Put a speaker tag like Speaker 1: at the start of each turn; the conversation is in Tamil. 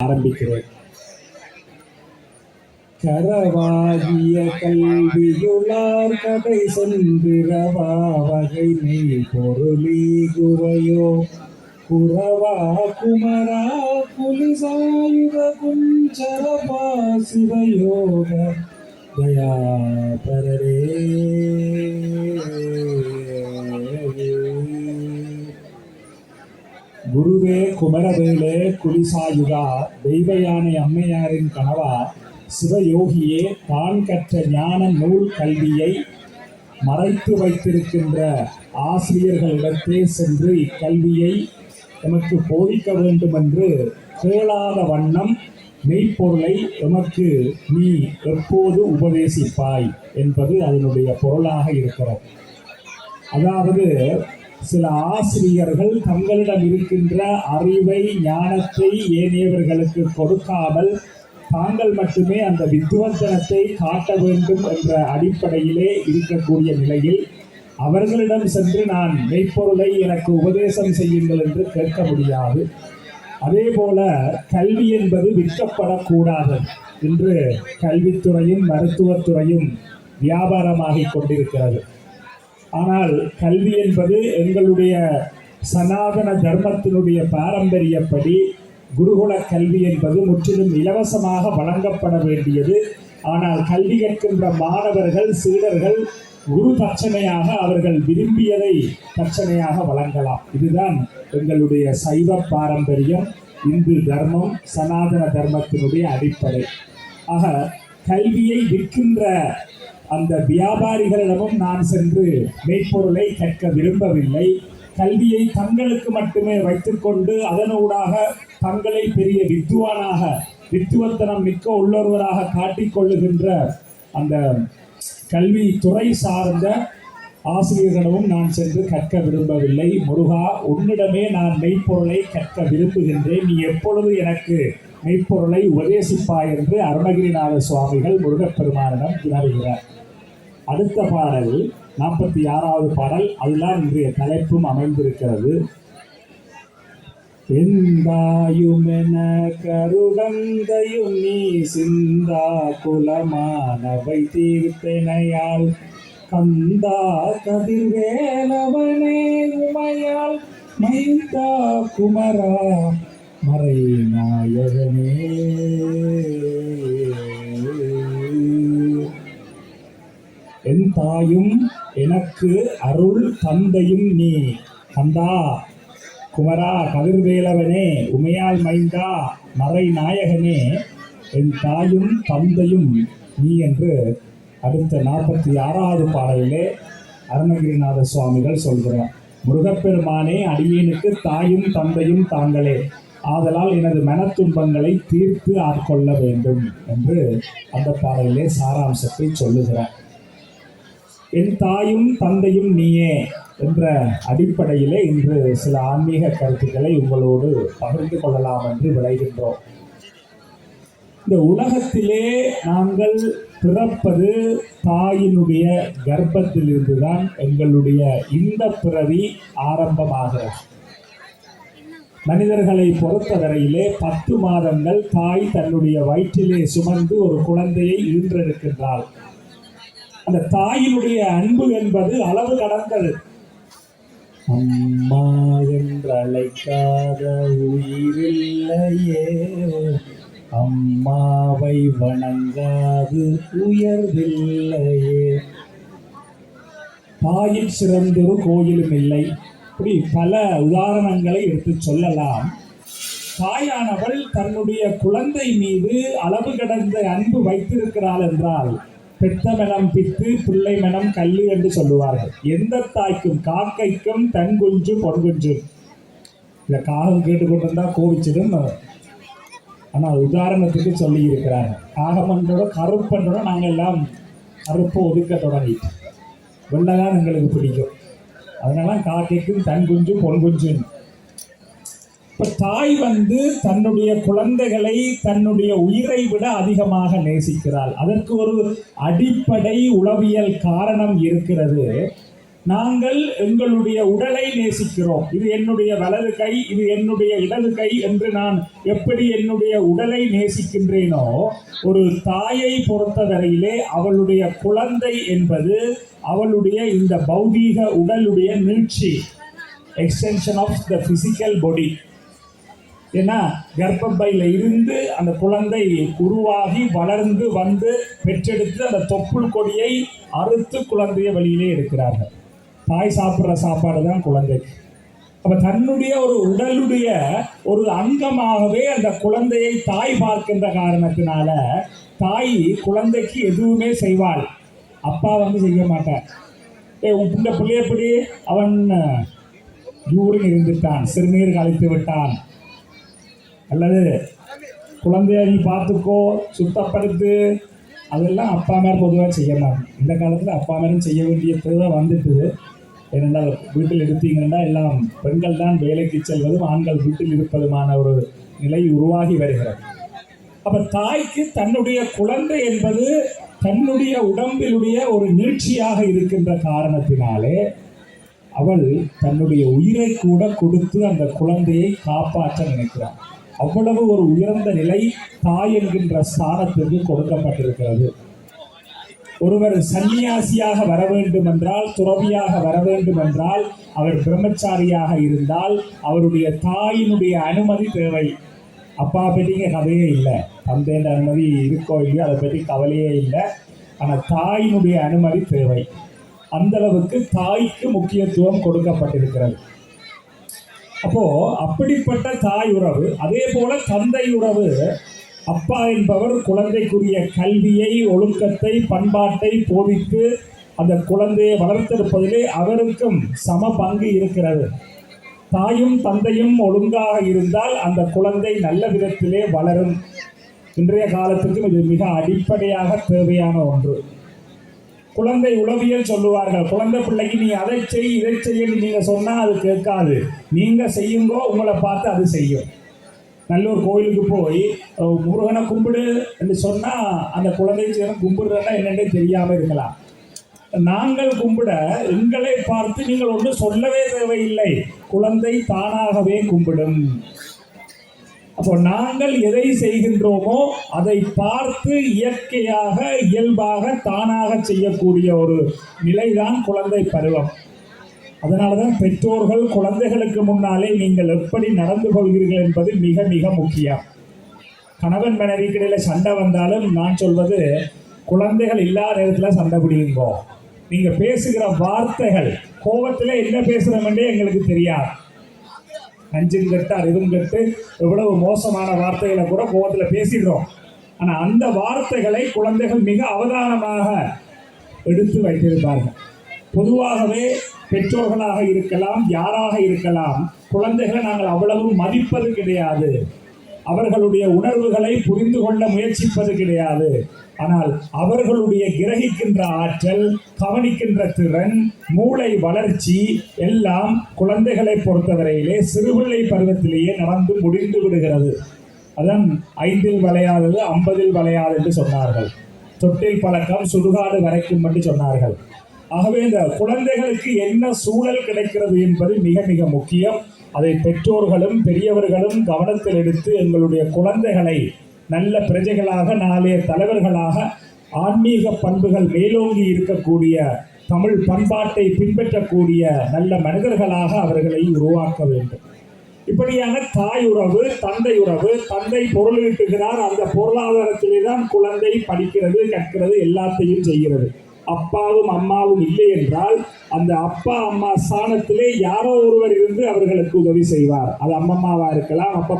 Speaker 1: ஆரம்பிக்கிறோம் கரவாகிய கல்வியுளார் கதை சென்றிரவா வகை மெய் பொருளீகுவையோ குரவா குமரா புலிசாயுத குஞ்சரபா சிவயோக? தயா பரரே. குருவே குமரவேலே குலிசாயுதா தெய்வயானை அம்மையாரின் கனவா சிவயோகியே தான் கற்ற ஞான நூல் கல்வியை மறைத்து வைத்திருக்கின்ற ஆசிரியர்களிடத்தே சென்று இக்கல்வியை எமக்கு போதிக்க வேண்டும் என்று கேளாத வண்ணம் மெய்ப்பொருளை எமக்கு நீ எப்போது உபதேசிப்பாய் என்பது அதனுடைய பொருளாக இருக்கிறது. அதாவது சில ஆசிரியர்கள் தங்களிடம் இருக்கின்ற அறிவை ஞானத்தை ஏனையவர்களுக்கு கொடுக்காமல் தாங்கள் மட்டுமே அந்த வித்துவத்தனத்தை காட்ட வேண்டும் என்ற அடிப்படையிலே இருக்கக்கூடிய நிலையில் அவர்களிடம் சென்று நான் மெய்ப்பொருளை எனக்கு உபதேசம் செய்யுங்கள் என்று கேட்க முடியாது. அதே போல கல்வி என்பது விற்கப்படக்கூடாது இன்று கல்வித்துறையும் மருத்துவத்துறையும் வியாபாரமாகிக் கொண்டிருக்கிறது. ஆனால் கல்வி என்பது எங்களுடைய சனாதன தர்மத்தினுடைய பாரம்பரியப்படி குருகுல கல்வி என்பது முற்றிலும் இலவசமாக வழங்கப்பட வேண்டியது. ஆனால் கல்வி கற்கின்ற மாணவர்கள் சீடர்கள் குரு தட்சணையாக அவர்கள் விரும்பியதை தட்சணையாக வழங்கலாம். இதுதான் எங்களுடைய சைவ பாரம்பரியம் இந்து தர்மம் சனாதன தர்மத்தினுடைய அடிப்படை. ஆக கல்வியை விற்கின்ற அந்த வியாபாரிகளிடமும் நான் சென்று மெய்ப்பொருளை கற்க விரும்பவில்லை. கல்வியை தங்களுக்கு மட்டுமே வைத்துக்கொண்டு அதனூடாக தங்களை பெரிய வித்துவானாக வித்துவத்தனம் மிக்க உள்ளொருவராக காட்டிக்கொள்ளுகின்ற அந்த கல்வி துறை சார்ந்த ஆசிரியர்களிடமும் நான் சென்று கற்க விரும்பவில்லை. முருகா உன்னிடமே நான் மெய்ப்பொருளை கற்க விரும்புகின்றேன். நீ எப்பொழுது எனக்கு மெய்ப்பொருளை உபதேசிப்பாய் என்று அருணகிரிநாத சுவாமிகள் முருகப்பெருமானிடம் வினவுகிறார் அடுத்த பாடல் நாற்பத்தி ஆறாவது பாடல் அதுதான் இன்றைய தலைப்பும் அமைந்திருக்கிறது. எந்தாயுமென கருடந்தையும் நீ சிந்தா குலமானவை தீர்த்தனையால் கந்தா கதிர்வேலவனே உமையால் மைந்தா குமரா மறை நாயகனே என் தாயும் எனக்கு அருள் தந்தையும் நீ. கந்தா குமரா கதிர்வேலவனே உமையால் மைந்தா மறை நாயகனே என் தாயும் தந்தையும் நீ என்று அடுத்த நாற்பத்தி ஆறாவது பாடலிலே அருணகிரிநாத சுவாமிகள் சொல்கிறார். முருகப்பெருமானே அடியேனுக்கு தாயும் தந்தையும் தாங்களே. ஆதலால் எனது மனத்துன்பங்களை தீர்த்து ஆட்கொள்ள வேண்டும் என்று அந்த பாடலிலே சாராம்சத்தை சொல்லுகிறார். என் தாயும் தந்தையும் நீயே என்ற அடிப்படையிலே இன்று சில ஆன்மீக கருத்துக்களை உங்களோடு பகிர்ந்து கொள்ளலாம் என்று விளைகின்றோம் இந்த உலகத்திலே நாங்கள் பிறப்பது தாயினுடைய கர்ப்பத்திலிருந்து தான் எங்களுடைய இந்த பிறவி ஆரம்பமாகிறது. மனிதர்களை பொறுத்தவரையிலே பத்து மாதங்கள் தாய் தன்னுடைய வயிற்றிலே சுமந்து ஒரு குழந்தையை ஈன்றெடுக்கின்றாள். அந்த தாயினுடைய அன்பு என்பது அளவு கடந்தது. அம்மா என்றழைக்காத உயிரில்லையே அம்மாவை வணங்காது உயர்வில்லையே. தாயில் சிறந்தொரு கோயிலும் இல்லை. இப்படி பல உதாரணங்களை எடுத்து சொல்லலாம். தாயானவள் தன்னுடைய குழந்தை மீது அளவு கடந்த அன்பு வைத்திருக்கிறாள் என்றால் பெத்த மனம் பித்து பிள்ளை மனம் கல்லு என்று சொல்லுவார்கள். எந்த தாய்க்கும் காக்கைக்கும் தன் குஞ்சு பொன் குஞ்சு. இல்லை காகம் கேட்டுக்கொண்டிருந்தா கோவிச்சிடும் ஆனால் உதாரணத்துக்கு சொல்லி இருக்கிறாங்க காகமன்றோட கருப்பன்றோட நாங்கள் எல்லாம் கருப்பை ஒதுக்க தொடங்கிட்டோம். வெள்ளை தான் எங்களுக்கு பிடிக்கும். அதனால காக்கைக்கும் தன் குஞ்சு பொன் குஞ்சுன்னு இப்போ தாய் வந்து தன்னுடைய குழந்தைகளை தன்னுடைய உயிரை விட அதிகமாக நேசிக்கிறாள். அதற்கு ஒரு அடிப்படை உளவியல் காரணம் இருக்கிறது. நாங்கள் எங்களுடைய உடலை நேசிக்கிறோம். இது என்னுடைய வலது கை இது என்னுடைய இடது கை என்று நான் எப்படி என்னுடைய உடலை நேசிக்கின்றேனோ ஒரு தாயை பொறுத்தவரையிலே அவளுடைய குழந்தை என்பது அவளுடைய இந்த பௌதீக உடலுடைய நீட்சி extension of the physical body ஏன்னா கர்ப்பப்பையில் இருந்து அந்த குழந்தை உருவாகி வளர்ந்து வந்து பெற்றெடுத்து அந்த தொப்புள் கொடியை அறுத்து குழந்தைய வழியிலே இருக்கிறார்கள் தாய் சாப்பிட்ற சாப்பாடு தான் குழந்தைக்கு அப்ப தன்னுடைய ஒரு உடலுடைய ஒரு அங்கமாகவே அந்த குழந்தையை தாய் பார்க்கின்ற காரணத்தினால தாய் குழந்தைக்கு எதுவுமே செய்வாள். அப்பா வந்து செய்ய மாட்டார். ஏ உன் இந்த பிள்ளை எப்படி? அவன் யூரின் இருந்துட்டான் சிறுநீர் கழித்து விட்டான். அல்லது குழந்தைய நீ பார்த்துக்கோ சுத்தப்படுத்து. அதெல்லாம் அப்பா மேலே பொதுவாக செய்ய இந்த காலத்தில் அப்பா மேலும் செய்ய வேண்டிய தேவை வந்துட்டுது ஏனென்றால் வீட்டில் எடுத்தீங்கன்னா எல்லாம் பெண்கள் தான் வேலைக்கு செல்வதும் ஆண்கள் வீட்டில் இருப்பதுமான ஒரு நிலை உருவாகி வருகிறது. அப்ப தாய்க்கு தன்னுடைய குழந்தை என்பது தன்னுடைய உடம்பிலுடைய ஒரு நீட்சியாக இருக்கின்ற காரணத்தினாலே அவள் தன்னுடைய உயிரை கூட கொடுத்து அந்த குழந்தையை காப்பாற்ற நினைக்கிறாள். அவ்வளவு ஒரு உயர்ந்த நிலை தாய் என்கின்ற ஸ்தானத்திற்கு கொடுக்கப்பட்டிருக்கிறது. ஒருவர் சன்னியாசியாக வர வேண்டும் என்றால் துறவியாக வர வேண்டும் என்றால் அவர் பிரம்மச்சாரியாக இருந்தால் அவருடைய தாயினுடைய அனுமதி தேவை. அப்பா பற்றிங்க கதையே இல்லை. தந்தையின் அனுமதி இருக்கோ இல்லையோ அதை பற்றி கவலையே இல்லை. ஆனால் தாயினுடைய அனுமதி தேவை. அந்த அளவுக்கு தாய்க்கு முக்கியத்துவம் கொடுக்கப்பட்டிருக்கிறது. அப்போ அப்படிப்பட்ட தாய் உறவு அதே போல தந்தை உறவு அப்பா என்பவர் குழந்தைக்குரிய கல்வியை ஒழுக்கத்தை பண்பாட்டை போதித்து அந்த குழந்தையை வளர்த்தெடுப்பதிலே அவருக்கும் சம பங்கு இருக்கிறது. தாயும் தந்தையும் ஒழுங்காக இருந்தால் அந்த குழந்தை நல்ல விதத்திலே வளரும். இன்றைய காலத்துக்கும் இது மிக அடிப்படையாக தேவையான ஒன்று. குழந்தை உளவியல் சொல்லுவார்கள் குழந்தை பிள்ளைக்கு நீ அதை செய் இதை செய்யன்னு நீங்கள் சொன்னால் அது கேட்காது. நீங்கள் செய்யுங்கோ உங்களை பார்த்து அது செய்யும். நல்லூர் கோயிலுக்கு போய் முருகனை கும்பிடு என்று சொன்னால் அந்த குழந்தை சேரும் கும்பிடுறதா என்னன்னே தெரியாமல் இருக்கலாம். நாங்கள் கும்பிட எங்களை பார்த்து நீங்கள் ஒன்றும் சொல்லவே தேவையில்லை. குழந்தை தானாகவே கும்பிடும். அப்போ நாங்கள் எதை செய்கின்றோமோ அதை பார்த்து இயற்கையாக இயல்பாக தானாக செய்யக்கூடிய ஒரு நிலைதான் குழந்தை பருவம். அதனால தான் பெற்றோர்கள் குழந்தைகளுக்கு முன்னாலே நீங்கள் எப்படி நடந்து கொள்கிறீர்கள் என்பது மிக மிக முக்கியம். கணவன் மனைவிக்கிடையில் சண்டை வந்தாலும் நான் சொல்வது குழந்தைகள் இல்லாத நேரத்தில் சண்டை பிடிங்கோ. நீங்கள் பேசுகிற வார்த்தைகள் கோபத்தில் என்ன பேசுகிறோமென்றே எங்களுக்கு தெரியாது. நஞ்சும் கெட்டு அறிவும் கட்டு எவ்வளவு மோசமான வார்த்தைகளை கூட கோபத்தில் பேசிடுறோம். ஆனால் அந்த வார்த்தைகளை குழந்தைகள் மிக அவதானமாக எடுத்து வைத்திருப்பார்கள். பொதுவாகவே பெற்றோர்களாக இருக்கலாம் யாராக இருக்கலாம் குழந்தைகளை நாங்கள் அவ்வளவு மதிப்பது கிடையாது. அவர்களுடைய உணர்வுகளை புரிந்து கொள்ள முயற்சிப்பது கிடையாது. ஆனால் அவர்களுடைய கிரகிக்கின்ற ஆற்றல் கவனிக்கின்ற திறன் மூளை வளர்ச்சி எல்லாம் குழந்தைகளை பொறுத்தவரையிலே சிறுபிள்ளை பருவத்திலேயே நடந்து முடிந்து விடுகிறது. அதன் ஐந்தில் விளையாதது ஐம்பதில் விளையாது என்று சொன்னார்கள். தொட்டில் பழக்கம் சுடுகாடு வரைக்கும் என்று சொன்னார்கள். ஆகவே இந்த குழந்தைகளுக்கு என்ன சூழல் கிடைக்கிறது என்பது மிக மிக முக்கியம். அதை பெற்றோர்களும் பெரியவர்களும் கவனத்தில் எடுத்து எங்களுடைய குழந்தைகளை நல்ல பிரஜைகளாக நாளைய தலைவர்களாக ஆன்மீக பண்புகள் மேலோங்கி இருக்கக்கூடிய தமிழ் பண்பாட்டை பின்பற்றக்கூடிய நல்ல மனிதர்களாக அவர்களை உருவாக்க வேண்டும். இப்படியாக தாய் உறவு தந்தை உறவு தந்தை பொருள் ஈட்டுகிறார். அந்த பொருளாதாரத்திலே தான் குழந்தை படிக்கிறது கற்கிறது எல்லாத்தையும் செய்கிறது. அப்பாவும் அம்மாவும் இல்லை என்றால் அந்த அப்பா அம்மா ஸ்தானத்திலே யாரோ ஒருவர் இருந்து அவர்களுக்கு உதவி செய்வார். அது அம்மம்மாவா இருக்கலாம் அப்பா